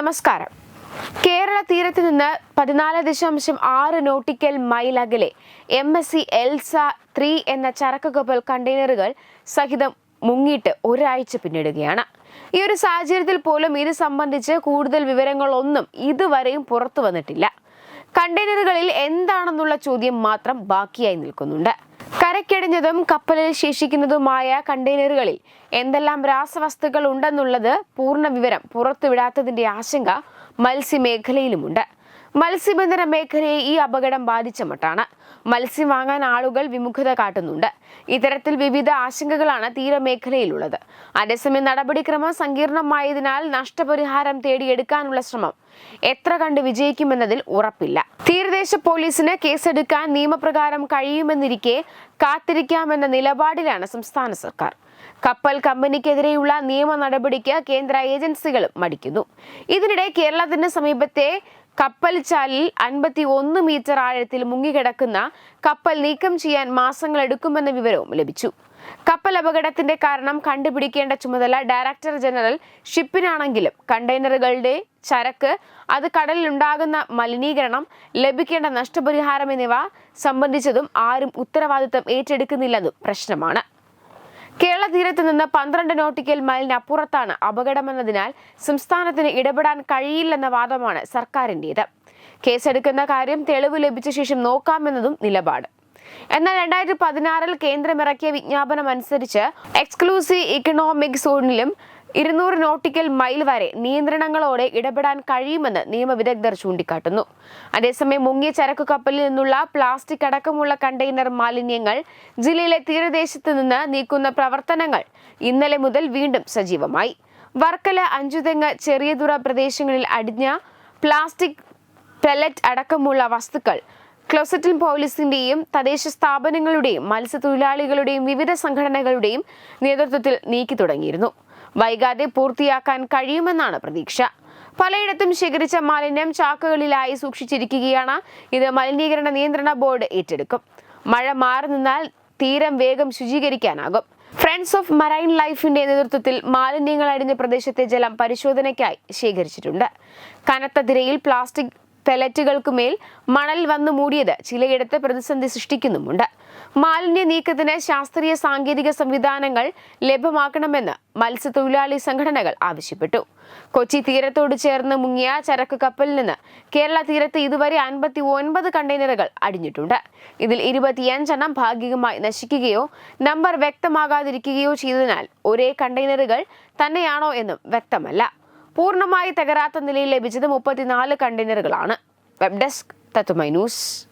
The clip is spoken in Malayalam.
നമസ്കാരം. കേരള തീരത്ത് നിന്ന് പതിനാല് ദശാംശം ആറ് നോട്ടിക്കൽ മൈൽ അകലെ M S C Elsa three എന്ന ചരക്ക് കപ്പൽ കണ്ടെയ്നറുകൾ സഹിതം മുങ്ങിയിട്ട് ഒരാഴ്ച പിന്നിടുകയാണ്. ഈ ഒരു സാഹചര്യത്തിൽ പോലും ഇത് സംബന്ധിച്ച് കൂടുതൽ വിവരങ്ങളൊന്നും ഇതുവരെയും പുറത്തു വന്നിട്ടില്ല. കണ്ടെയ്നറുകളിൽ എന്താണെന്നുള്ള ചോദ്യം മാത്രം ബാക്കിയായി നിൽക്കുന്നുണ്ട്. കരക്കടിഞ്ഞതും കപ്പലിൽ ശേഷിക്കുന്നതുമായ കണ്ടെയ്നറുകളിൽ എന്തെല്ലാം രാസവസ്തുക്കൾ ഉണ്ടെന്നുള്ളത് പൂർണ വിവരം പുറത്തുവിടാത്തതിന്റെ ആശങ്ക മത്സ്യമേഖലയിലുമുണ്ട്. മത്സ്യബന്ധന മേഖലയെ ഈ അപകടം ബാധിച്ച മട്ടാണ്. മത്സ്യം വാങ്ങാൻ ആളുകൾ വിമുഖത കാട്ടുന്നുണ്ട്. ഇത്തരത്തിൽ വിവിധ ആശങ്കകളാണ് തീരമേഖലയിലുള്ളത്. അതേസമയം നടപടിക്രമം സങ്കീർണമായതിനാൽ നഷ്ടപരിഹാരം തേടിയെടുക്കാനുള്ള ശ്രമം എത്ര കണ്ട് വിജയിക്കുമെന്നതിൽ ഉറപ്പില്ല. തീരദേശ പോലീസിന് കേസെടുക്കാൻ നിയമപ്രകാരം കഴിയുമെന്നിരിക്കെ കാത്തിരിക്കാമെന്ന നിലപാടിലാണ് സംസ്ഥാന സർക്കാർ. കപ്പൽ കമ്പനിക്കെതിരെയുള്ള നിയമ നടപടിക്ക് കേന്ദ്ര ഏജൻസികളും മടിക്കുന്നു. ഇതിനിടെ കേരളത്തിന് സമീപത്തെ കപ്പൽ ചാലിൽ അൻപത്തി ഒന്ന് മീറ്റർ ആഴത്തിൽ മുങ്ങിക്കിടക്കുന്ന കപ്പൽ നീക്കം ചെയ്യാൻ മാസങ്ങൾ എടുക്കുമെന്ന വിവരവും ലഭിച്ചു. കപ്പൽ അപകടത്തിന്റെ കാരണം കണ്ടുപിടിക്കേണ്ട ചുമതല ഡയറക്ടർ ജനറൽ ഷിപ്പിനാണെങ്കിലും കണ്ടെയ്നറുകളുടെ ചരക്ക് അത് കടലിലുണ്ടാകുന്ന മലിനീകരണം ലഭിക്കേണ്ട നഷ്ടപരിഹാരം എന്നിവ സംബന്ധിച്ചതും ആരും ഉത്തരവാദിത്തം ഏറ്റെടുക്കുന്നില്ലെന്നും പ്രശ്നമാണ്. കേരള തീരത്ത് നിന്ന് പന്ത്രണ്ട് നോട്ടിക്കൽ മൈലിനപ്പുറത്താണ് അപകടമെന്നതിനാൽ സംസ്ഥാനത്തിന് ഇടപെടാൻ കഴിയില്ലെന്ന വാദമാണ് സർക്കാരിന്റേത് കേസെടുക്കുന്ന കാര്യം തെളിവ് ലഭിച്ച ശേഷം നോക്കാമെന്നതും നിലപാട്. എന്നാൽ രണ്ടായിരത്തി പതിനാറിൽ കേന്ദ്രം ഇറക്കിയ വിജ്ഞാപനം അനുസരിച്ച് എക്സ്ക്ലൂസീവ് ഇക്കണോമിക് സോണിലും ഇരുന്നൂറ് നോട്ടിക്കൽ മൈൽ വരെ നിയന്ത്രണങ്ങളോടെ ഇടപെടാൻ കഴിയുമെന്ന് നിയമവിദഗ്ധർ ചൂണ്ടിക്കാട്ടുന്നു. അതേസമയം മുങ്ങിയ ചരക്കു കപ്പലിൽ നിന്നുള്ള പ്ലാസ്റ്റിക് അടക്കമുള്ള കണ്ടെയ്നർ മാലിന്യങ്ങൾ ജില്ലയിലെ തീരദേശത്ത് നിന്ന് നീക്കുന്ന പ്രവർത്തനങ്ങൾ ഇന്നലെ മുതൽ വീണ്ടും സജീവമായി. വർക്കല അഞ്ചുതെങ്ങ് ചെറിയതുറ പ്രദേശങ്ങളിൽ അടിഞ്ഞ പ്ലാസ്റ്റിക് പെലറ്റ് അടക്കമുള്ള വസ്തുക്കൾ ക്ലോസറ്റിൻ പോലീസിന്റെയും തദ്ദേശ സ്ഥാപനങ്ങളുടെയും മത്സ്യത്തൊഴിലാളികളുടെയും വിവിധ സംഘടനകളുടെയും നേതൃത്വത്തിൽ നീക്കി തുടങ്ങിയിരുന്നു. വൈകാതെ പൂർത്തിയാക്കാൻ കഴിയുമെന്നാണ് പ്രതീക്ഷ. പലയിടത്തും ശേഖരിച്ച മാലിന്യം ചാക്കുകളിലായി സൂക്ഷിച്ചിരിക്കുകയാണ്. ഇത് മലിനീകരണ നിയന്ത്രണ ബോർഡ് ഏറ്റെടുക്കും. മഴ മാറി നിന്നാൽ തീരം വേഗം ശുചീകരിക്കാനാകും. ഫ്രണ്ട്സ് ഓഫ് മറൈൻ ലൈഫിന്റെ നേതൃത്വത്തിൽ മാലിന്യങ്ങൾ അടിഞ്ഞ പ്രദേശത്തെ ജലം പരിശോധനയ്ക്കായി ശേഖരിച്ചിട്ടുണ്ട്. കനത്ത തിരയിൽ പ്ലാസ്റ്റിക് പെലറ്റുകൾക്കുമേൽ മണൽ വന്നു മൂടിയത് ചിലയിടത്ത് പ്രതിസന്ധി സൃഷ്ടിക്കുന്നുമുണ്ട്. മാലിന്യ നീക്കത്തിന് ശാസ്ത്രീയ സാങ്കേതിക സംവിധാനങ്ങൾ ലഭ്യമാക്കണമെന്ന് മത്സ്യത്തൊഴിലാളി സംഘടനകൾ ആവശ്യപ്പെട്ടു. കൊച്ചി തീരത്തോട് ചേർന്ന് മുങ്ങിയ ചരക്ക് കപ്പലിൽ നിന്ന് കേരള തീരത്ത് ഇതുവരെ അൻപത്തി ഒൻപത് കണ്ടെയ്നറുകൾ അടിഞ്ഞിട്ടുണ്ട്. ഇതിൽ ഇരുപത്തിയഞ്ചെണ്ണം ഭാഗികമായി നശിക്കുകയോ നമ്പർ വ്യക്തമാകാതിരിക്കുകയോ ചെയ്തതിനാൽ ഒരേ കണ്ടെയ്നറുകൾ തന്നെയാണോ എന്നും വ്യക്തമല്ല. പൂർണമായി തകരാത്ത നിലയിൽ ലഭിച്ചത് മുപ്പത്തിനാല് കണ്ടെയ്നറുകളാണ്. വെബ് ഡെസ്ക് തത്തുമൈ ന്യൂസ്.